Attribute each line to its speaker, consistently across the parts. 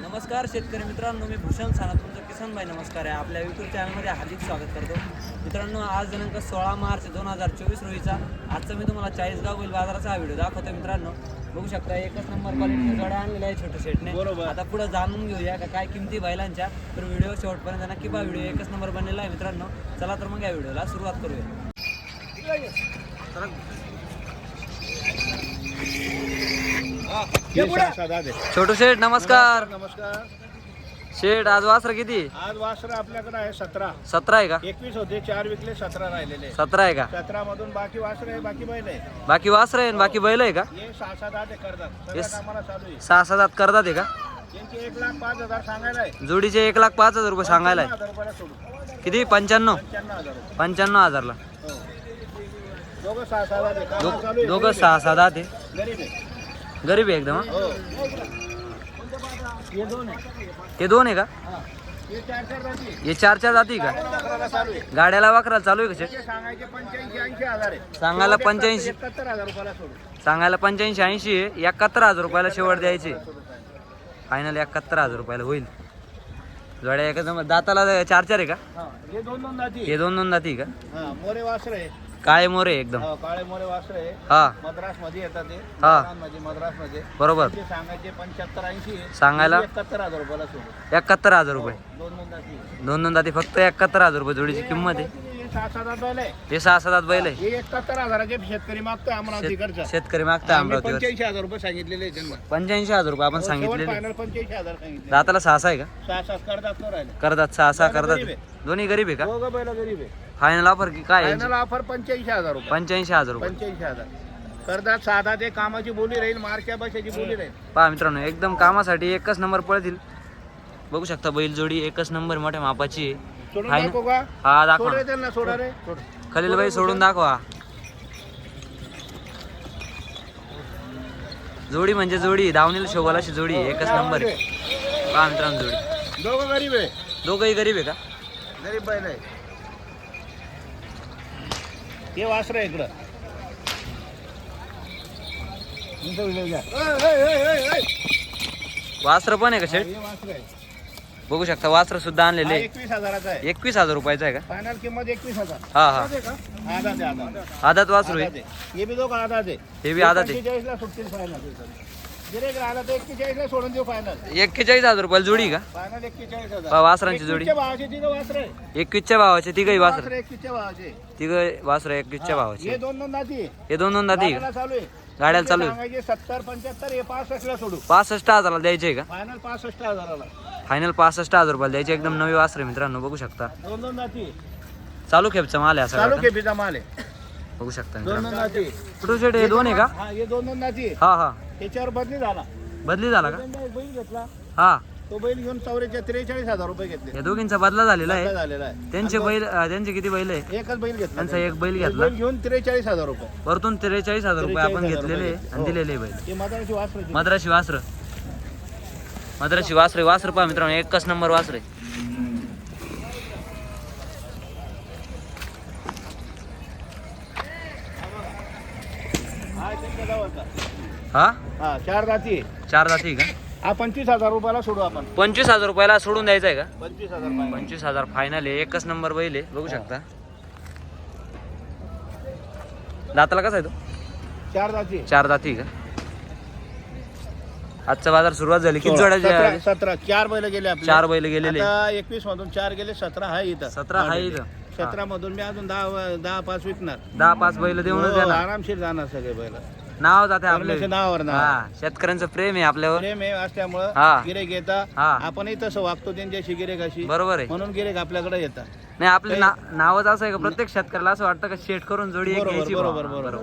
Speaker 1: नमस्कार शेतकरी मित्रांनो मी भूषण साना तुमचं किसन भाई नमस्कार आहे. आपल्या यूट्यूब चॅनलमध्ये हार्दिक स्वागत करतो. मित्रांनो आज दिनांक सोळा मार्च दोन हजार चोवीस रोजीचा. आजचा मी तुम्हाला चाळीसगाव बैल बाजाराचा हा व्हिडिओ दाखवतो मित्रांनो. बघू शकता एकच नंबर क्वालिटी जोड्या आणलेल्या आहे छोट्या शेटने.
Speaker 2: बरोबर.
Speaker 1: आता पुढे जाणून घेऊया का काय किमती बैलांच्या. तर व्हिडिओ शेवटपर्यंत नक्की पहा. व्हिडिओ एकच नंबर बनलेला आहे मित्रांनो. चला तर मग या व्हिडिओला सुरुवात करूया
Speaker 2: हे सहा दात आहे.
Speaker 1: छोटू शेठ नमस्कार.
Speaker 2: नमस्कार.
Speaker 1: शेठ आज वासर किती?
Speaker 2: आज वासर आपल्याकडे आहे सतरा.
Speaker 1: सतरा आहे का?
Speaker 2: एकवीस होते चार विकले सतरा राहिलेले.
Speaker 1: सतरा आहे का?
Speaker 2: सतरा मधून बाकी वासर आहे बाकी बैल आहे.
Speaker 1: बाकी वासर आहे बाकी बैल आहे का?
Speaker 2: हे सहा सात आठ करतात.
Speaker 1: सहा सात आत करतात आहे का?
Speaker 2: यांचे एक लाख पाच हजार सांगायला
Speaker 1: जोडीचे एक लाख पाच हजार रुपये सांगायला किती? पंच्याण्णव?
Speaker 2: पंच्याण्णव हजार रुपये.
Speaker 1: पंच्याण्णव हजारला.
Speaker 2: हो. दोघं सहा सात आहे.
Speaker 1: दोघं सहा सहा दहा ते
Speaker 2: गरीब आहे.
Speaker 1: गरीब आहे एकदम हा?
Speaker 2: दोन आहे
Speaker 1: हे दोन आहे का?
Speaker 2: हा. हे चार चार जाती
Speaker 1: हे चार चार जाती का?
Speaker 2: चालू आहे
Speaker 1: गाड्याला वाकराला चालू आहे का शेट
Speaker 2: सांगायचे पंच्याऐंशी ऐंशी हजार आहे
Speaker 1: सांगायला पंच्याऐंशी.
Speaker 2: एकाहत्तर हजार रुपयाला सोडू
Speaker 1: सांगायला पंच्याऐंशी ऐंशी आहे. एकाहत्तर हजार रुपयाला शेवट द्यायचे. फायनल एकाहत्तर हजार रुपयाला होईल. जोड्या एकच नंबर दाताला चार चार आहे का?
Speaker 2: हा हे दोन दोन जाती.
Speaker 1: हे दोन दोन जाती का?
Speaker 2: हा मोरे वासर आहे.
Speaker 1: काळे मोरे एकदम.
Speaker 2: हो, काळे मोरे वासर. आहे
Speaker 1: हा.
Speaker 2: मद्रासमध्ये येतात ते.
Speaker 1: हा.
Speaker 2: मध्ये मद्रासमध्ये
Speaker 1: बरोबर
Speaker 2: सांगायचे पंच्याहत्तर ऐंशी.
Speaker 1: सांगायला?
Speaker 2: हे एकाहत्तर हजार रुपयाला सोडू
Speaker 1: एकाहत्तर हजार रुपये.
Speaker 2: दोन दोन.
Speaker 1: दोन दोन जाती फक्त एकाहत्तर हजार रुपये जोडीची किंमत आहे.
Speaker 2: हे सहा सात हजार बैल आहे.
Speaker 1: हे सहा सात बैल आहे.
Speaker 2: हे एकाहत्तर हजाराचे शेतकरी मागतोय अमरावती
Speaker 1: शेत-
Speaker 2: तिकडचा
Speaker 1: शेतकरी मागता अमरावतीवर
Speaker 2: पंच्याऐंशी हजार रुपये सांगितलेले आहे त्यांना.
Speaker 1: पंच्याऐंशी हजार रुपये आपण सांगितलेले.
Speaker 2: फायनल पंच्याऐंशी हजार सांगितले.
Speaker 1: दाताला सहा सहा आहे का?
Speaker 2: सहा सात करतात न राहिले.
Speaker 1: करतात सहा सहा करतात. दोन्ही गरीब आहे का?
Speaker 2: दोघं बैल गरीब आहे.
Speaker 1: फायनल ऑफर की काय आहे?
Speaker 2: फायनल ऑफर पंच्याऐंशी हजार रुपये.
Speaker 1: पंच्याऐंशी हजार रुपये.
Speaker 2: पंच्याऐंशी हजार. करतात साधा ते कामाची बोली राहील मारक्या बशाची बोली राहील.
Speaker 1: पहा मित्रांनो एकदम कामासाठी एकच नंबर पळतील. बघू शकता बैल जोडी एकच नंबर मोठ्या मापाची आहे.
Speaker 2: सोडून
Speaker 1: आहे ना?
Speaker 2: दाखवू का
Speaker 1: हा दाखवा
Speaker 2: सोड रे
Speaker 1: ना.
Speaker 2: त्यांना सोडा रे.
Speaker 1: खलील बाई सोडून दाखवा जोडी म्हणजे जोडी दावणीला शोभालाशी जोडी आहे, एकच नंबर आहे पहा मित्रांनो जोडी
Speaker 2: दोघं गरीब आहे
Speaker 1: दोघंही गरीब आहे का
Speaker 2: गरीब बैल आहे हे वासर आहे इकडं इथं उभे घ्या. ए, ए, ए, ए, ए.
Speaker 1: वासर पण आहे का शेट
Speaker 2: हे वासर आहे.
Speaker 1: बघू शकता वासर सुद्धा आणलेले.
Speaker 2: एकवीस हजाराचा आहे.
Speaker 1: एकवीस हजार रुपयाचा आहे का?
Speaker 2: फायनल किंमत एकवीस हजार.
Speaker 1: हा हा.
Speaker 2: आधात आहे.
Speaker 1: आदात वासरू आहे?
Speaker 2: आहे. हे बी दोघं आधात आहे.
Speaker 1: हे बी आदात आहे.
Speaker 2: 45 ला सुटतील फायनल गिरेक राहिला तर एक्केचाळीस ला सोडून देऊ फायनल
Speaker 1: एक्केचाळीस हजार रुपयाला जोडी का?
Speaker 2: फायनल एक्केचाळीस हजार.
Speaker 1: पहा वासरांची जोडी.
Speaker 2: एकवीसच्या भावाचे तिघं वासर आहे.
Speaker 1: एकवीसच्या भावाचे तिघही वासर.
Speaker 2: वासर एकवीसच्या भावाचे.
Speaker 1: तिघ वासर एकवीसच्या
Speaker 2: हे
Speaker 1: भावाचे.
Speaker 2: दोन दोन दाती
Speaker 1: हे दोन दोन दाती का?
Speaker 2: चालू आहे.
Speaker 1: गाड्याला चालू आहे.
Speaker 2: सांगायचे सत्तर पंच्याहत्तर हे पासष्ट ला सोडू.
Speaker 1: पासष्ट हजाराला द्यायचे का?
Speaker 2: फायनल पासष्ट हजाराला.
Speaker 1: फायनल पासष्ट हजार रुपयाला द्यायचे. एकदम नवी वासर मित्रांनो बघू शकता.
Speaker 2: दोन दोन दाती
Speaker 1: चालू खेपचा माल आहे
Speaker 2: चालू खेपीचा माल आहे.
Speaker 1: बघू शकता
Speaker 2: दोन
Speaker 1: मित्रांनो.
Speaker 2: दोन दाती
Speaker 1: कुठू शेट हे दोन आहे का?
Speaker 2: हा हे दोन दोन आहे.
Speaker 1: हा हा.
Speaker 2: त्याच्यावर बदली झाला.
Speaker 1: बदली झाला का?
Speaker 2: बैल घेतला.
Speaker 1: हा.
Speaker 2: तो बैल घेऊन चौऱ्याच्या त्रेचाळीस हजार रुपये घेतले.
Speaker 1: या दोघींचा बदला झालेला आहे.
Speaker 2: झालेला आहे.
Speaker 1: त्यांचे बैल अं, त्यांचे किती बैल आहे?
Speaker 2: एकच बैल घेतला
Speaker 1: त्यांचा एक बैल घेतला.
Speaker 2: बैल घेऊन त्रेचाळीस हजार रुपये.
Speaker 1: वरतून त्रेचाळीस हजार रुपये आपण
Speaker 2: 43,000
Speaker 1: घेतलेले आहे आणि
Speaker 2: हो.
Speaker 1: दिलेले आहे बैल.
Speaker 2: हे मदाराची वासराची
Speaker 1: मद्राशी वासर. मद्राशी वासरे वासर पहा मित्रांनो एकच नंबर वासरे
Speaker 2: हा.
Speaker 1: हा?
Speaker 2: हा चार आहे.
Speaker 1: चार जाती का?
Speaker 2: हा पंचवीस हजार रुपयाला सोडू आपण.
Speaker 1: पंचवीस हजार रुपयाला सोडून द्यायचा आहे का?
Speaker 2: पंचवीस हजार
Speaker 1: पंचवीस हजार फायनल आहे. एकच नंबर बैल आहे. बघू शकता. दाताला कसा आहे तो?
Speaker 2: चार दाती आहे.
Speaker 1: चार दाती का? आजचा बाजार सुरुवात झाली. किती
Speaker 2: सतरा
Speaker 1: जोड्या
Speaker 2: सतरा. चार बैल गेले आपले.
Speaker 1: चार बैल गेलेले.
Speaker 2: आता एकवीस मधून चार गेले सतरा आहे इथं.
Speaker 1: सतरा आहे इथं.
Speaker 2: सतरा मधून मी अजून दहा दहा पाच विकणार.
Speaker 1: दहा पाच बैल देऊनच
Speaker 2: हो,
Speaker 1: देणार.
Speaker 2: आरामशीर जाणार सगळे बैल.
Speaker 1: नाव जाते आपले.
Speaker 2: परमेश्वर नावावर नाव.
Speaker 1: हा शेतकऱ्यांचं प्रेम आहे आपल्यावर.
Speaker 2: प्रेम आहे असल्यामुळं
Speaker 1: हा.
Speaker 2: गिरेक येता
Speaker 1: हा.
Speaker 2: आपणही तसं वागतो त्यांच्याशी गिरेक अशी.
Speaker 1: बरोबर आहे.
Speaker 2: म्हणून गिरेक आपल्याकडे येतात.
Speaker 1: नाही आपले ना- नावच असं आहे का? प्रत्येक शेतकऱ्याला असं वाटतं का शेट करून जोडी एक
Speaker 2: बरोबर
Speaker 1: घ्यायची
Speaker 2: बरोबर. बरोबर.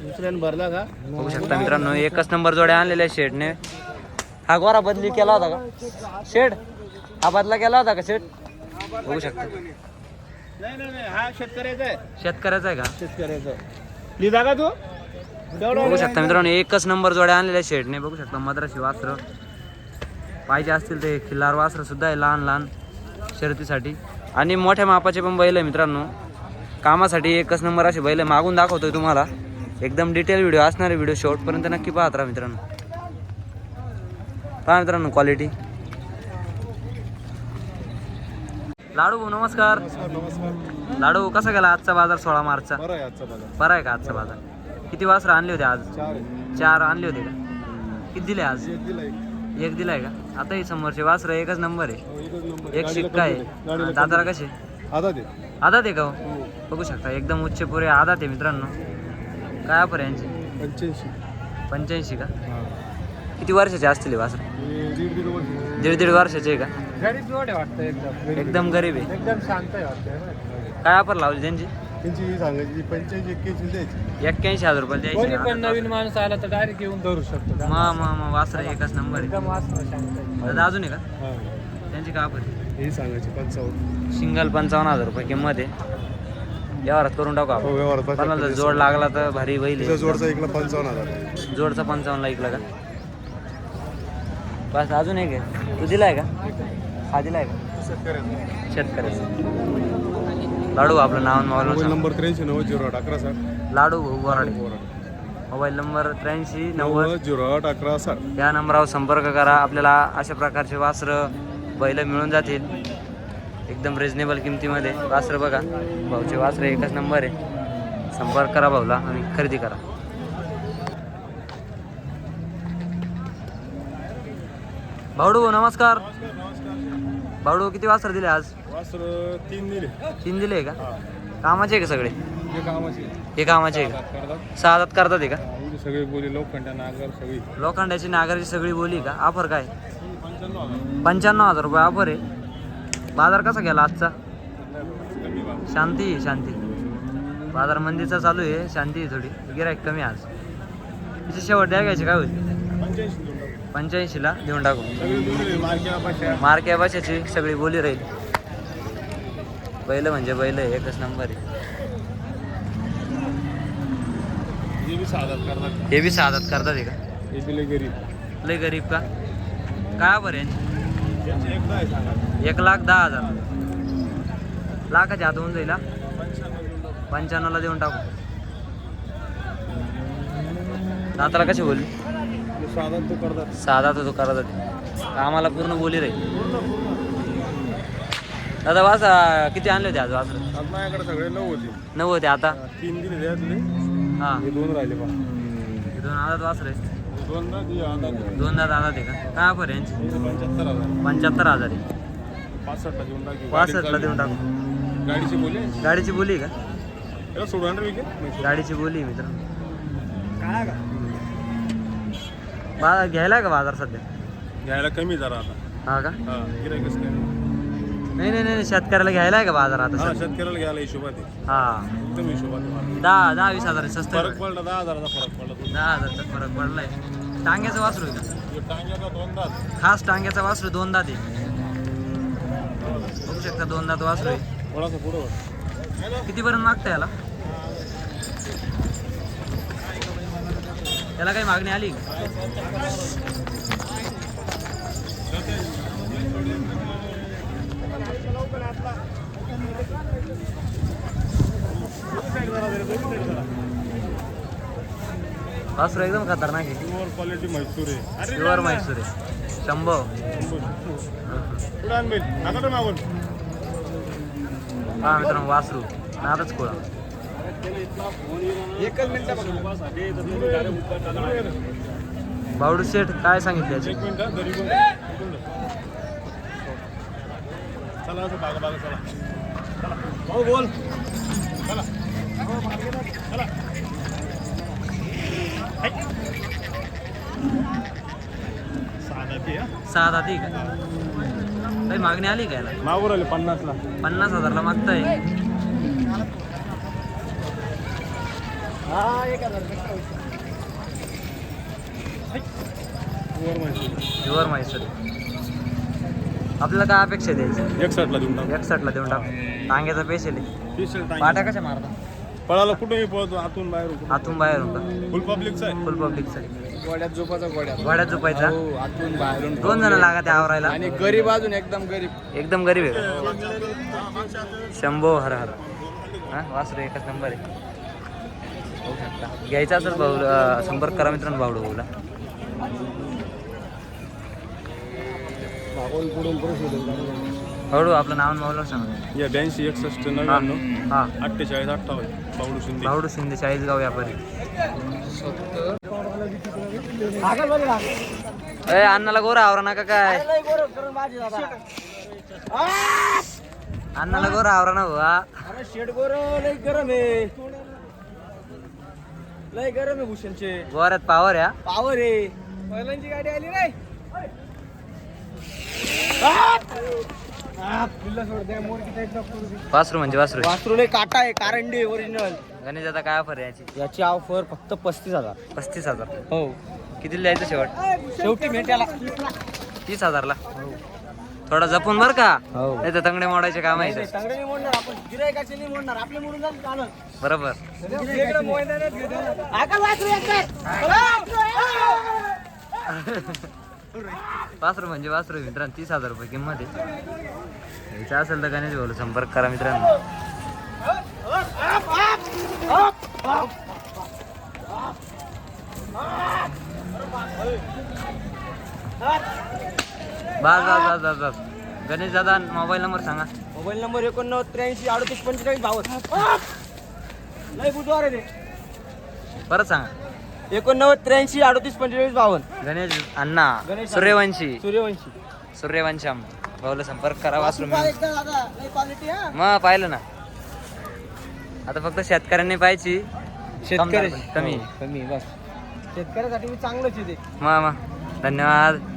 Speaker 2: दुसऱ्याने भरला का?
Speaker 1: बघू शकता मित्रांनो एकच नंबर जोड्या आणलेल्या आहेत शेडने हा गोरा बदली केला होता का? शेड हा बदला केला होता का शेड बघू शकता.
Speaker 2: नाही नाही नाही हा शेतकऱ्याचा आहे.
Speaker 1: शेतकऱ्याचा आहे का?
Speaker 2: शेतकऱ्याचा. का तू?
Speaker 1: बघू शकता मित्रांनो एकच नंबर जोड्या आणलेल्या शेडने बघू शकता मद्राशी वास्त्र पाहिजे असतील ते खिल्लार वास्त्र सुद्धा आहे लहान लहान शर्यतीसाठी. आणि मोठ्या मापाचे पण बैल आहे मित्रांनो. कामासाठी एकच नंबर असे बैल. मागून दाखवतोय तुम्हाला. एकदम डिटेल व्हिडिओ असणारे व्हिडिओ शेवटपर्यंत नक्की पाहत राहा मित्रांनो. पहा मित्रांनो क्वालिटी लाडू भाऊ नमस्कार
Speaker 3: नमस्कार.
Speaker 1: लाडू कसा गेला आजचा बाजार सोळा मार्चचा?
Speaker 3: बरं आहे आजचा बाजार.
Speaker 1: बरा आहे का आजचा बाजार? किती वासरं आणले होते आज?
Speaker 3: चार आहे.
Speaker 1: चार आणले होते का? किती दिले आज?
Speaker 3: एक दिला एक.
Speaker 1: एक दिलाय का? आता ही समोरचे वासरं एकच नंबर आहे.
Speaker 3: हो, एकच नंबर.
Speaker 1: एक
Speaker 3: गाडीला
Speaker 1: शिक्का आहे.
Speaker 3: कमी आहे. गाडीला
Speaker 1: दादाला
Speaker 3: कमी
Speaker 1: कसे?
Speaker 3: आहे. आता ते
Speaker 1: आदात आहे का हो?
Speaker 3: हो.
Speaker 1: बघू शकता एकदम उच्च पुरे आदात आहे मित्रांनो. काय ऑफर आहे यांची?
Speaker 3: पंच्याऐंशी.
Speaker 1: पंच्याऐंशी का. किती वर्षाचे असतील हे वासर?
Speaker 3: हे दीड दीड वर्ष.
Speaker 1: दीड दीड वर्षाचे आहे का?
Speaker 3: गरीब जोड आहे वाटतं एकदम.
Speaker 1: एकदम गरीब आहे.
Speaker 3: एकदम शांत आहे वाटतं
Speaker 1: काय ऑफर लावली त्यांची?
Speaker 3: त्यांची सांगायची पंच्याऐंशी एक्क्याऐंशी द्यायची.
Speaker 1: एक्क्याऐंशी हजार रुपये
Speaker 3: कोणी
Speaker 1: द्यायची
Speaker 3: पण नवीन माणूस आला तर डायरेक्ट येऊन धरू शकतो.
Speaker 1: मग मग वासर एकच नंबर आहे.
Speaker 3: एकदम वाचलं शांत आहे.
Speaker 1: दादा अजून आहे का?
Speaker 3: हा.
Speaker 1: त्यांची काय ऑफर
Speaker 3: ही सांगायची पंचावन्न.
Speaker 1: सिंगल पंचावन्न हजार रुपये किंमत आहे. व्यवहारात करून टाकू
Speaker 3: हो
Speaker 1: आपण कोणाला जोड लागला तर भारी
Speaker 3: तिचा
Speaker 1: आहे.
Speaker 3: जोडचा एकला पंचावन्न हजार
Speaker 1: जोडचा पंचावन्नला ऐकला का? बस अजून एक आहे. तू दिलाय का? हा दिलाय का? शेतकऱ्याचा लाडू आपलं नाव
Speaker 3: मोबाईल नंबर त्र्याऐंशी नव्वद झिरो आठ अकरा साठ.
Speaker 1: लाडू भाऊ बोराडे मोबाईल नंबर त्र्याऐंशी नव्वद
Speaker 3: झिरो आठ अकरा साठ.
Speaker 1: या नंबरावर संपर्क करा. आपल्याला अशा प्रकारचे वासरं बैल मिळून जातील. एकदम रिजनेबल किमतीमध्ये. वासरं बघा. भाऊचे वासरं एकच नंबर आहे. संपर्क करा भाऊला आणि खरेदी करा. भाऊडू नमस्कार. भाऊडू किती वासरं दिले आज?
Speaker 3: वासर तीन दिले.
Speaker 1: तीन दिले का? कामाचे आहे का सगळे?
Speaker 3: हे कामाचे
Speaker 1: हे कामाचे आहे का?
Speaker 3: करतात.
Speaker 1: सहा हातात करतात आहे का?
Speaker 3: सगळी बोली लोखंडा नागर सगळी.
Speaker 1: लोखंडाची नागराची सगळी बोली का? ऑफर काय?
Speaker 3: पंच्याण्णव हजार.
Speaker 1: पंच्याण्णव हजार रुपये ऑफर आहे. बाजार कसा गेला आजचा?
Speaker 3: कमी भाव.
Speaker 1: शांती आहे, शांती. बाजार मंदीचा चालू आहे. शांती आहे थोडी. गिराईक कमी आहे आज. तिचे शेवट द्या घ्यायचे काय होईल?
Speaker 3: पंच्याऐंशी देऊन टाकू.
Speaker 1: पंच्याऐंशीला देऊन टाकू.
Speaker 3: सगळी पाचशे
Speaker 1: मार्के भाषेची सगळी बोली राहील. बैल म्हणजे बैल एकच नंबर आहे.
Speaker 3: हे बी करतात.
Speaker 1: हे साधात करतात हे का?
Speaker 3: गरीब.
Speaker 1: लय गरीब का? काय बरं एक लाख दहा हजार. लाखाच्या आत होऊन जाईल? पंच्याण्णवला देऊन टाकू. दाताला कशी बोलली?
Speaker 3: साधा तो करतात.
Speaker 1: साधा तो करत होते आम्हाला पूर्ण बोली राहील दादा वास किती आणले होते आज वासर?
Speaker 3: आज माझ्याकडे सगळे नऊ होते.
Speaker 1: नऊ होते आता?
Speaker 3: तीन दिले त्यातले
Speaker 1: हा.
Speaker 3: हे दोन राहिले बा.
Speaker 1: हे दोन आधात वासर आहे
Speaker 3: दोन ती
Speaker 1: दोन दात आधात आहे का? काय ऑफर यांची?
Speaker 3: पंच्याहत्तर हजार.
Speaker 1: पंच्याहत्तर हजार आहे.
Speaker 3: पासष्टला देऊन टाकी.
Speaker 1: पासष्टला देऊन टाकू.
Speaker 3: गाडीची बोली
Speaker 1: गाडीची बोली आहे का?
Speaker 3: याला आणलं विकेट
Speaker 1: गाडीची बोली आहे मित्रांनो. बा घ्यायला आहे का बाजार सध्या?
Speaker 3: घ्यायला कमी जरा आता.
Speaker 1: हा का?
Speaker 3: गिरायकच काय
Speaker 1: नाही नाही नाही शेतकऱ्याला घ्यायला आहे का बाजार आता
Speaker 3: हा
Speaker 1: सध्या?
Speaker 3: शेतकऱ्याला घ्यायला हिशोबात आहे
Speaker 1: हा.
Speaker 3: एकदम हिशोबात आहे.
Speaker 1: दहा दहा वीस हजार स्वस्त आहे.
Speaker 3: फरक पडला दहा हजाराचा फरक पडला तो
Speaker 1: दहा हजारचा फरक पडलाय. टांग्याचा वासरू आहे का?
Speaker 3: हे टांग्याचा दोन दात.
Speaker 1: खास टांग्याचा वासरू दोन दात आहे. बघू शकता दोन दात वासरू आहे.
Speaker 3: थोडासा पुढं वर.
Speaker 1: कितीपर्यंत मागता याला? त्याला काही मागणी आली? वासरू एकदम खतरनाक आहे.
Speaker 3: प्युअर क्वालिटी म्हैसूर आहे.
Speaker 1: प्युअर म्हैसूर आहे. शंभो.
Speaker 3: पुढे आण बैल. नका तर मागून.
Speaker 1: हा मित्रांनो वासरू. नादच कोळा बावडू शेठ काय सांगितले याचे
Speaker 3: एक मिनिट घरी कोण चला बागा बागा चला. चला. भाऊ बोल. चला.
Speaker 1: सहा दाती का? काही मागणी आली का याला?
Speaker 3: मागून आले पन्नासला.
Speaker 1: पन्नास हजारला मागताय.
Speaker 3: हा एक हजार माहिती
Speaker 1: प्युअर म्हैसूर. आपल्याला काय अपेक्षा द्यायची
Speaker 3: एक साठला देऊन टाक.
Speaker 1: एकसठला देऊन टाक. टांग्याचा पेशल आहे.
Speaker 3: स्पेशल
Speaker 1: पाट्या कशा मारता?
Speaker 3: पळाला कुठेही पळतो आतून बाहेर
Speaker 1: आतून बाहेरून का
Speaker 3: फुल पब्लिकचा आहे.
Speaker 1: फुल पब्लिकचा
Speaker 4: गोड्यात झोपाचा गोड्यात.
Speaker 1: गोड्यात झोपायचा?
Speaker 4: हो आतून बाहेरून
Speaker 1: दोन जण लागा त्या आवरायला.
Speaker 4: आणि गरीब अजून एकदम गरीब.
Speaker 1: एकदम गरीब आहे. का? शंभो हर हर. हा वासरू एकच नंबर आहे. होऊ शकता. घ्यायचा असेल भाऊ अं, संपर्क करा मित्रांनो भाऊ भाऊला हळू आपलं नाव मावलं सांग.
Speaker 3: या ब्याऐंशी एकसष्ट
Speaker 1: हा
Speaker 3: नव्याण्णव
Speaker 1: हा
Speaker 3: अठ्ठेचाळीस अठ्ठावन्न. बावडू शिंदे.
Speaker 1: भावडू शिंदे चाळीसगाव व्यापारी. ए अण्णाला गोरा आवरा नका काय. अण्णाला गोरा आवरा ना भावा
Speaker 4: शेड गोर लय गरम आहे. लय गरम आहे भूषणचे.
Speaker 1: गोऱ्यात पावर या
Speaker 4: पावर आहे. पहिल्यांची गाडी आली नाही.
Speaker 1: वासरू म्हणजे वासरू.
Speaker 4: वासरूले काटा आहे कारंडी ओरिजिनल
Speaker 1: गणेश आता काय ऑफर याची?
Speaker 4: याची ऑफर फक्त पस्तीस हजार.
Speaker 1: पस्तीस हजार.
Speaker 4: हो.
Speaker 1: किती द्यायचं शेवट?
Speaker 4: शेवटी भेटायला
Speaker 1: तीस हजारला. थोडा जपून बर का?
Speaker 4: हो.
Speaker 1: नाही तर तंगडे मोडायचे काम आहे बरोबर.
Speaker 4: वासरू
Speaker 1: म्हणजे वासरू मित्रांनो तीस हजार रुपये किंमत आहे. घ्यायचं असेल तर गणेश भाऊला संपर्क करा मित्रांनो. बस बस बस बस बस. गणेश दादा मोबाईल नंबर सांगा.
Speaker 4: मोबाईल नंबर एकोणनव्वद त्र्याऐंशी अडतीस पंचेचाळीस बावन्न. लय बुधवार आहे ते.
Speaker 1: परत सांगा.
Speaker 4: एकोणनव्वद त्र्याऐंशी अडतीस पंचेचाळीस बावन्न.
Speaker 1: गणेश अण्णा
Speaker 4: गणेश अण्णा.
Speaker 1: सूर्यवंशी.
Speaker 4: सूर्यवंशी.
Speaker 1: सूर्यवंशम. भाऊला संपर्क करा वासरू मिळून.
Speaker 4: हा.
Speaker 1: मग पाहिलं ना. आता फक्त शेतकऱ्यांनी पाहिजे
Speaker 4: शेतकरी.
Speaker 1: कमी.
Speaker 4: कमी बस. शेतकऱ्यासाठी मी चांगलंच आहे ते.
Speaker 1: मग मग. धन्यवाद.